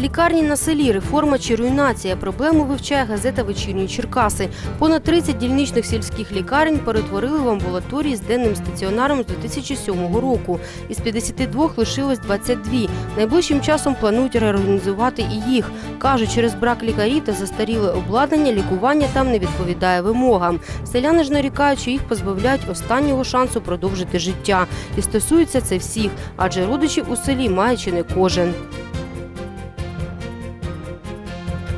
Лікарні на селі, реформа чи руйнація. Проблему вивчає газета Вечірні Черкаси. Понад 30 дільничних сільських лікарень перетворили в амбулаторії з денним стаціонаром з 2007 року. Із 52 лишилось 22. Найближчим часом планують реорганізувати і їх. Кажуть, через брак лікарів та застаріле обладнання лікування там не відповідає вимогам. Селяни ж нарікають, що їх позбавляють останнього шансу продовжити життя. І стосується це всіх, адже родичів у селі має чи не кожен.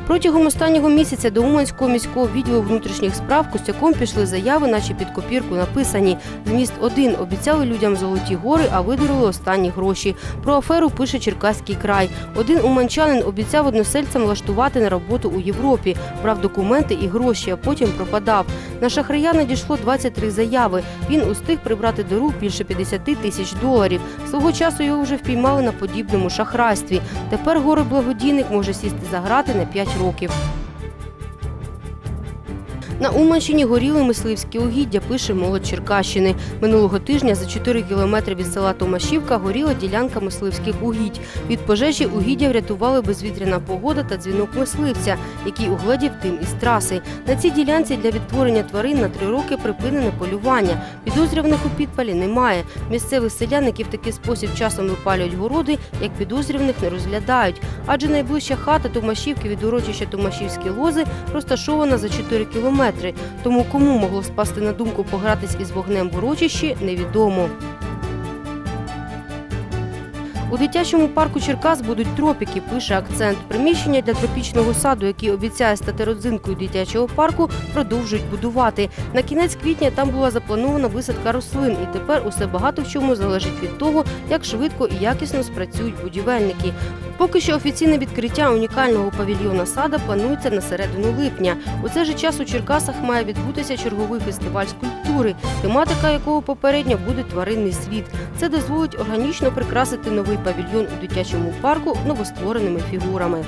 Протягом останнього місяця до Уманського міського відділу внутрішніх справ костяком пішли заяви, наче під копірку написані. Зміст 1 обіцяли людям золоті гори, а видурили останні гроші. Про аферу пише Черкаський край. Один уманчанин обіцяв односельцям влаштувати на роботу у Європі, брав документи і гроші, а потім пропадав. На шахрая надійшло 23 заяви. Він устиг прибрати до рук більше 50 тисяч доларів. Свого часу його вже впіймали на подібному шахрайстві. Тепер горе благодійник може сісти за грати на 5 років. На Уманщині горіли мисливські угіддя, пише молодь Черкащини. Минулого тижня за 4 кілометри від села Томашівка горіла ділянка мисливських угідь. Від пожежі угіддя врятували безвітряна погода та дзвінок мисливця, який угледів дим із траси. На цій ділянці для відтворення тварин на три роки припинене полювання. Підозрюваних у підпалі немає. Місцевих селян, які в такий спосіб часом випалюють городи, як підозрюваних не розглядають. Адже найближча хата Томашівки від урочища Томашівські лози розташована за 4 кілометри. Тому кому могло спасти на думку погратись із вогнем в урочищі, невідомо. У дитячому парку Черкас будуть тропіки, пише акцент. Приміщення для тропічного саду, який обіцяє стати родзинкою дитячого парку, продовжують будувати. На кінець квітня там була запланована висадка рослин, і тепер усе багато в чому залежить від того, як швидко і якісно спрацюють будівельники. Поки що офіційне відкриття унікального павільйона сада планується на середину липня. У цей же час у Черкасах має відбутися черговий фестиваль скульптури, тематика якого попередньо буде тваринний світ. Це дозволить органічно прикрасити новий павільйон у дитячому парку новоствореними фігурами.